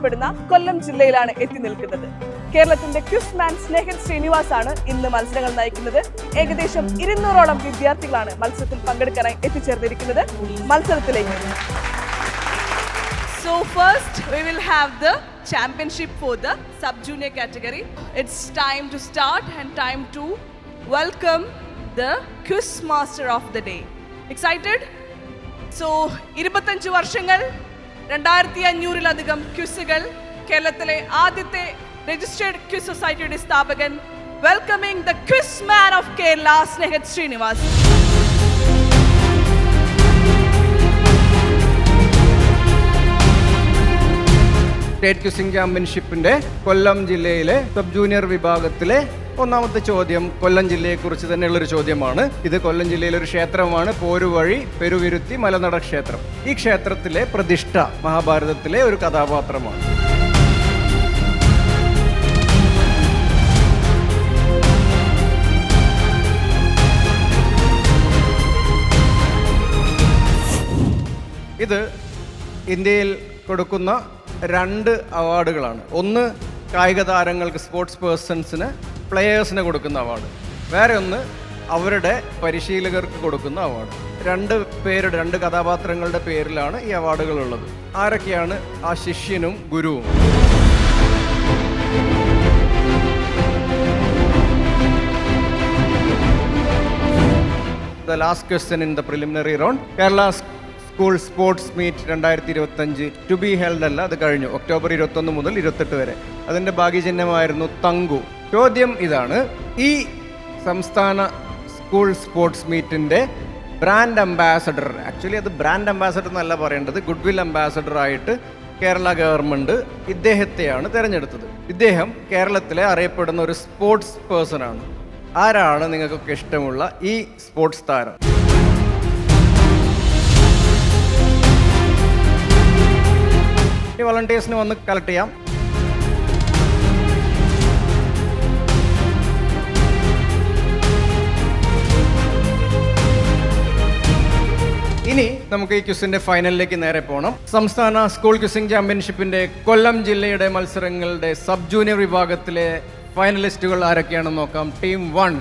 എന്നറിയപ്പെടുന്ന കൊല്ലം ജില്ലയിലാണ് എത്തി നിൽക്കുന്നത് കേരളത്തിന്റെ ക്വിസ് മാൻ സ്നേഹൻ ശ്രീനിവാസ് ആണ് ഇന്ന് മത്സരങ്ങൾ നയിക്കുന്നത് ഏകദേശം ഇരുന്നൂറോളം വിദ്യാർത്ഥികളാണ് മത്സരത്തിൽ പങ്കെടുക്കാനായി എത്തിച്ചേർന്നിരിക്കുന്നത് മത്സരത്തിലേക്ക് so first we will have the championship for the sub junior category. It's time to start and time to welcome the quiz master of the day. Excited? So ഇരുപത്തഞ്ച് വർഷങ്ങൾ രണ്ടായിരത്തി അഞ്ഞൂറിലധികം ക്വിസുകൾ കേരളത്തിലെ ആദ്യത്തെ രജിസ്റ്റേർഡ് ക്വിസ് സൊസൈറ്റിയുടെ സ്ഥാപകൻ welcoming the quiz man of Kerala Snehath Srinivas. State quizzing ചാമ്പ്യൻഷിപ്പിന്റെ കൊല്ലം ജില്ലയിലെ സബ് ജൂനിയർ വിഭാഗത്തിലെ ഒന്നാമത്തെ ചോദ്യം കൊല്ലം ജില്ലയെക്കുറിച്ച് തന്നെയുള്ളൊരു ചോദ്യമാണ്. ഇത് കൊല്ലം ജില്ലയിലെ ഒരു ക്ഷേത്രമാണ്. പോരുവഴി പെരുവിരുത്തി മലനട ക്ഷേത്രം. ഈ ക്ഷേത്രത്തിലെ പ്രതിഷ്ഠ മഹാഭാരതത്തിലെ ഒരു കഥാപാത്രമാണ്. ഇത് ഇന്ത്യയിൽ കൊടുക്കുന്ന രണ്ട് അവാർഡുകളാണ്. ഒന്ന് കായിക താരങ്ങൾക്ക് സ്പോർട്സ് പേഴ്സൺസിന് പ്ലെയേഴ്സിന് കൊടുക്കുന്ന അവാർഡ് വേറെ ഒന്ന് അവരുടെ പരിശീലകർക്ക് കൊടുക്കുന്ന അവാർഡ് രണ്ട് പേരുടെ രണ്ട് കഥാപാത്രങ്ങളുടെ പേരിലാണ് ഈ അവാർഡുകൾ ഉള്ളത്. ആരൊക്കെയാണ് ആ ശിഷ്യനും ഗുരുവും? The last question in the preliminary round Kerala school sports meet രണ്ടായിരത്തി ഇരുപത്തഞ്ച് ടു ബി ഹെൽഡ് അല്ല അത് കഴിഞ്ഞു. ഒക്ടോബർ ഇരുപത്തൊന്ന് മുതൽ ഇരുപത്തെട്ട് വരെ. അതിന്റെ ഭാഗ്യചിഹ്നമായിരുന്നു തങ്കു. ചോദ്യം ഇതാണ്. ഈ സംസ്ഥാന സ്കൂൾ സ്പോർട്സ് മീറ്റിന്റെ ബ്രാൻഡ് അംബാസഡർ ആക്ച്വലി അത് ബ്രാൻഡ് അംബാസഡർ എന്നല്ല പറയേണ്ടത് ഗുഡ് വിൽ അംബാസഡർ ആയിട്ട് കേരള ഗവൺമെന്റ് ഇദ്ദേഹത്തെയാണ് തിരഞ്ഞെടുത്തത്. ഇദ്ദേഹം കേരളത്തിലെ അറിയപ്പെടുന്ന ഒരു സ്പോർട്സ് പേഴ്സൺ ആണ്. ആരാണ് നിങ്ങൾക്കൊക്കെ ഇഷ്ടമുള്ള ഈ സ്പോർട്സ് താരം? ഈ വളണ്ടിയേഴ്സിന് വന്ന് കളക്ട് ചെയ്യാം. ഇനി നമുക്ക് ഈ ക്യുസിന്റെ ഫൈനലിലേക്ക് നേരെ പോകണം സംസ്ഥാന സ്കൂൾ ക്യുസിംഗ് ചാമ്പ്യൻഷിപ്പിന്റെ കൊല്ലം ജില്ലയുടെ മത്സരങ്ങളുടെ സബ് ജൂനിയർ വിഭാഗത്തിലെ ഫൈനലിസ്റ്റുകൾ ആരൊക്കെയാണെന്ന് നോക്കാം. Team one.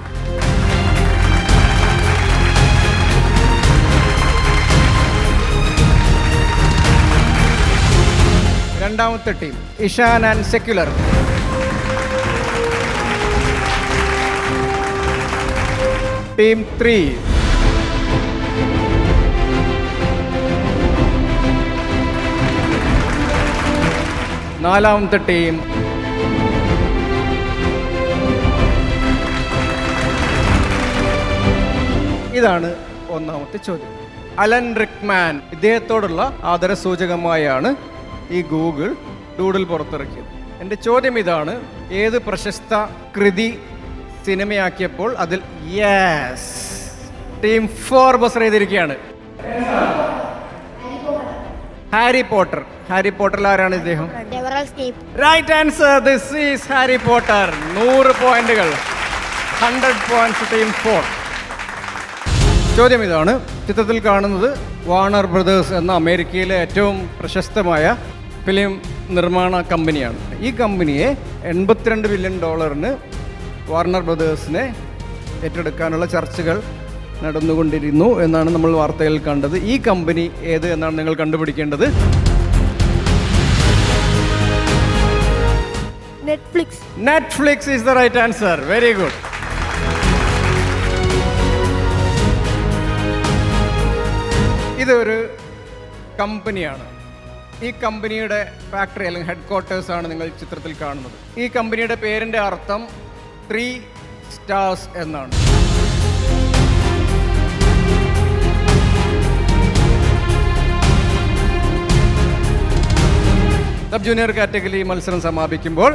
രണ്ടാമത്തെ team Ishan and secular. Team three. നാലാമത്തെ ടീം ഇതാണ് ഒന്നാമത്തെ ചോദ്യം. അലൻ റിക്മാൻ ഇദ്ദേഹത്തോടുള്ള ആദരസൂചകമായാണ് ഈ ഗൂഗിൾ ഡൂഡിൽ പുറത്തിറക്കിയത്. എന്റെ ചോദ്യം ഇതാണ് ഏത് പ്രശസ്ത കൃതി സിനിമയാക്കിയപ്പോൾ അതിൽ യെസ് ടീം ഫോർ ബസ് ചെയ്തിരിക്കുകയാണ് ഹാരി പോട്ടർ. ഹാരി പോട്ടറിൽ ആരാണ് ഇദ്ദേഹം? Right answer this is Harry Potter നൂറ് പോയിന്റുകൾ. ഹൺഡ്രഡ് പോയിന്റ്സ് ടീം ഫോർ ചോദ്യം ഇതാണ് ചിത്രത്തിൽ കാണുന്നത് വാണർ ബ്രദേഴ്സ് എന്ന അമേരിക്കയിലെ ഏറ്റവും പ്രശസ്തമായ ഫിലിം നിർമ്മാണ കമ്പനിയാണ്. ഈ കമ്പനിയെ എൺപത്തിരണ്ട് ബില്യൺ ഡോളറിന് വാർണർ ബ്രദേഴ്സിനെ ഏറ്റെടുക്കാനുള്ള ചർച്ചകൾ നടന്നുകൊണ്ടിരുന്നു എന്നാണ് നമ്മൾ വാർത്തയിൽ കണ്ടത്. ഈ കമ്പനി ഏത് എന്നാണ് നിങ്ങൾ കണ്ടുപിടിക്കേണ്ടത്? Netflix. Netflix is the right answer very good ഇതൊരു കമ്പനിയാണ്. ഈ കമ്പനിയുടെ ഫാക്ടറി അല്ലെങ്കിൽ ഹെഡ് ക്വാർട്ടേഴ്സാണ് നിങ്ങൾ ചിത്രത്തിൽ കാണുന്നത്. ഈ കമ്പനിയുടെ പേരിന്റെ അർത്ഥം ത്രീ സ്റ്റാർസ് എന്നാണ്. സബ് ജൂനിയർ കാറ്റഗറി മത്സരം സമാപിക്കുമ്പോൾ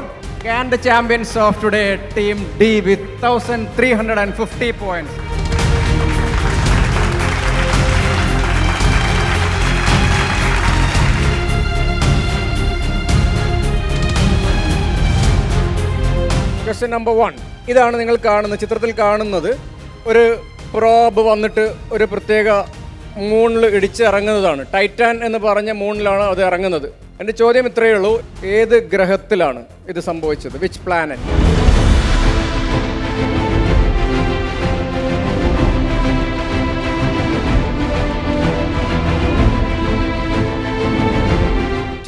and champions of today team D with thousand three hundred and fifty points question number one ഇതാണ് നിങ്ങൾ കാണുന്ന ചിത്രത്തിൽ കാണുന്നത് ഒരു പ്രോബ് വന്നിട്ട് ഒരു പ്രത്യേക മൂണിൽ ഇടിച്ച് ഇറങ്ങുന്നതാണ് ടൈറ്റാൻ എന്ന് പറഞ്ഞ മൂണിലാണ് അത് ഇറങ്ങുന്നത്. എന്റെ ചോദ്യം ഇത്രയേ ഉള്ളൂ. ഏത് ഗ്രഹത്തിലാണ് ഇത് സംഭവിച്ചത്? വിച്ച് പ്ലാനറ്റ്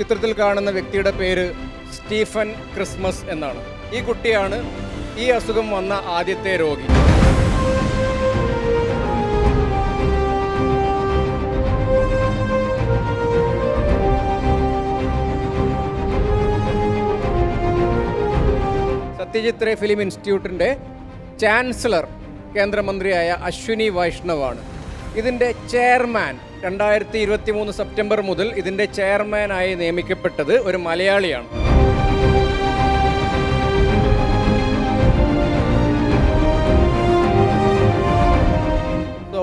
ചിത്രത്തിൽ കാണുന്ന വ്യക്തിയുടെ പേര് സ്റ്റീഫൻ ക്രിസ്മസ് എന്നാണ്. ഈ കുട്ടിയാണ് ഈ അസുഖം വന്ന ആദ്യത്തെ രോഗി. സത്യജിത് റേ ഫിലിം ഇൻസ്റ്റിറ്റ്യൂട്ടിന്റെ ചാൻസലർ കേന്ദ്രമന്ത്രിയായ അശ്വിനി വൈഷ്ണവാണ്. ഇതിന്റെ ചെയർമാൻ രണ്ടായിരത്തി ഇരുപത്തി മൂന്ന് സെപ്റ്റംബർ മുതൽ ഇതിന്റെ ചെയർമാനായി നിയമിക്കപ്പെട്ടത് ഒരു മലയാളിയാണ്.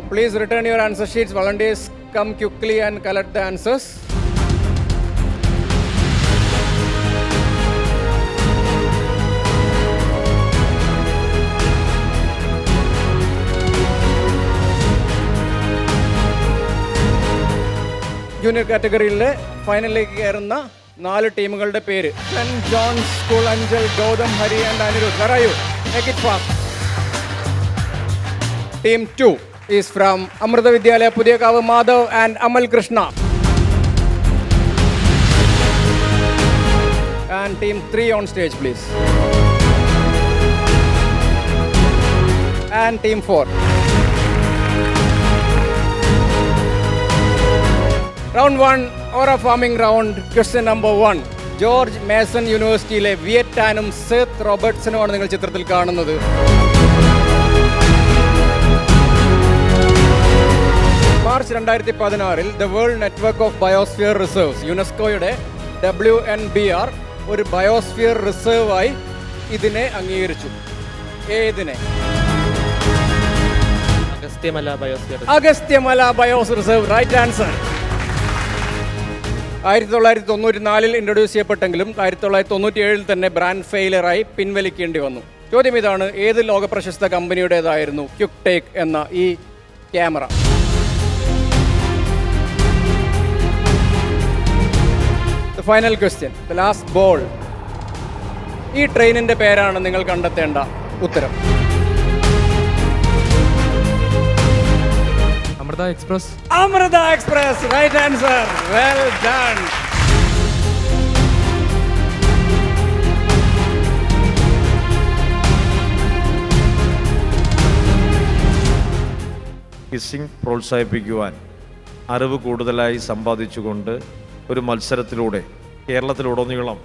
Please return your answer sheets. Volunteers come quickly and collect the answers. Junior കാറ്റഗറിയിലെ ഫൈനലിലേക്ക് കയറുന്ന നാല് ടീമുകളുടെ പേര്. Saint John's school Anchal Gautam Hari and Anirudh വരായു make team two is from Amrita Vidyalaya Puthiyakavu Madhav and Amal Krishna and team three on stage please and team four round one aura farming round question number one George Mason യൂണിവേഴ്സിറ്റിയിലെ വിയറ്റാനും Seth റോബർട്ട്സനുമാണ് നിങ്ങൾ ചിത്രത്തിൽ കാണുന്നത്. March രണ്ടായിരത്തി പതിനാറിൽ the world network of biosphere reserves യുനെസ്കോയുടെ W N B R ഒരു ബയോസ്ഫിയർ റിസർവായി ഇതിനെ അംഗീകരിച്ചു. ഏതിനെ? Agasthyamala biosphere Agasthyamala bios reserve right answer. ആയിരത്തി തൊള്ളായിരത്തി തൊണ്ണൂറ്റി നാലിൽ ഇൻട്രൊഡ്യൂസ് ചെയ്യപ്പെട്ടെങ്കിലും ആയിരത്തി തൊള്ളായിരത്തി തൊണ്ണൂറ്റി ഏഴിൽ തന്നെ ബ്രാൻഡ് ഫെയിലറായി പിൻവലിക്കേണ്ടി വന്നു. ചോദ്യം ഇതാണ് ഏത് ലോക പ്രശസ്ത കമ്പനിയുടേതായിരുന്നു ക്യുക്ടേക്ക് എന്ന ഈ camera? Final question the last ball ഈ ട്രെയിനിന്റെ പേരാണ് നിങ്ങൾ കണ്ടെത്തേണ്ട ഉത്തരം. Amrita express. Amrita express right answer well done kissing പ്രോത്സാഹിപ്പിക്കുവാൻ അറിവ് കൂടുതലായി സമ്പാദിച്ചുകൊണ്ട് ഒരു മത്സരത്തിലൂടെ കേരളത്തിലുടനീളം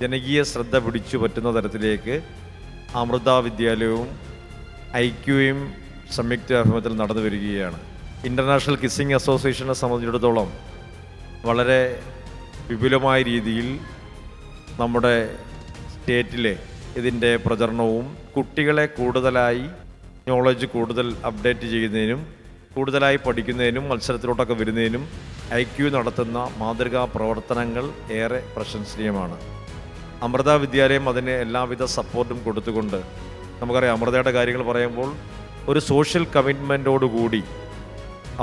ജനകീയ ശ്രദ്ധ പിടിച്ചു പറ്റുന്ന തരത്തിലേക്ക് അമൃത വിദ്യാലയവും ഐക്യുയും സംയുക്ത അഭിമുഖത്തിൽ നടന്നു വരികയാണ്. ഇന്റർനാഷണൽ കിസ്സിംഗ് അസോസിയേഷനെ സംബന്ധിച്ചിടത്തോളം വളരെ വിപുലമായ രീതിയിൽ നമ്മുടെ സ്റ്റേറ്റിലെ ഇതിന്റെ പ്രചരണവും കുട്ടികളെ കൂടുതലായി നോളജ് കൂടുതൽ അപ്ഡേറ്റ് ചെയ്യുന്നതിനും കൂടുതലായി പഠിക്കുന്നതിനും മത്സരത്തിലോട്ടൊക്കെ വരുന്നതിനും ഐ ക്യു നടത്തുന്ന മാതൃകാ പ്രവർത്തനങ്ങൾ ഏറെ പ്രശംസനീയമാണ്. അമൃത വിദ്യാലയം അതിന് എല്ലാവിധ സപ്പോർട്ടും കൊടുത്തുകൊണ്ട് നമുക്കറിയാം അമൃതയുടെ കാര്യങ്ങൾ പറയുമ്പോൾ ഒരു സോഷ്യൽ കമ്മിറ്റ്മെന്റോടുകൂടി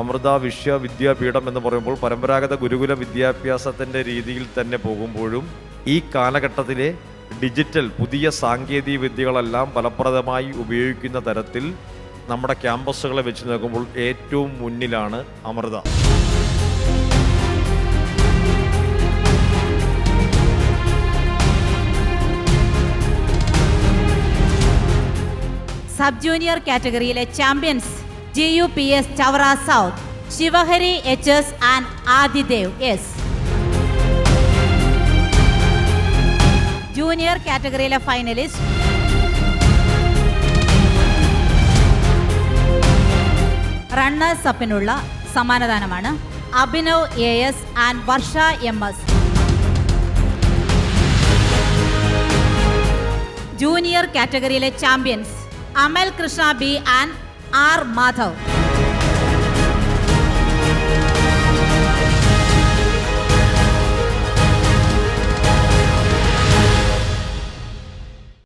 അമൃത വിശ്വവിദ്യാപീഠം എന്ന് പറയുമ്പോൾ പരമ്പരാഗത ഗുരുകുല വിദ്യാഭ്യാസത്തിന്റെ രീതിയിൽ തന്നെ പോകുമ്പോഴും ഈ കാലഘട്ടത്തിലെ ഡിജിറ്റൽ പുതിയ സാങ്കേതിക വിദ്യകളെല്ലാം ഫലപ്രദമായി ഉപയോഗിക്കുന്ന തരത്തിൽ നമ്മുടെ ക്യാമ്പസുകളെ വെച്ച് നോക്കുമ്പോൾ ഏറ്റവും മുന്നിലാണ് Amrita. Sub junior കാറ്റഗറിയിലെ champions G U P S Chavara south Sivahari H S and Adidev S. Junior കാറ്റഗറിയിലെ finalist runners അപ്പിനുള്ള സമ്മാനദാനമാണ് Abhinav A S and Varsha M S. Junior കാറ്റഗറിയിലെ champions Amal Krishna B and R Madhav.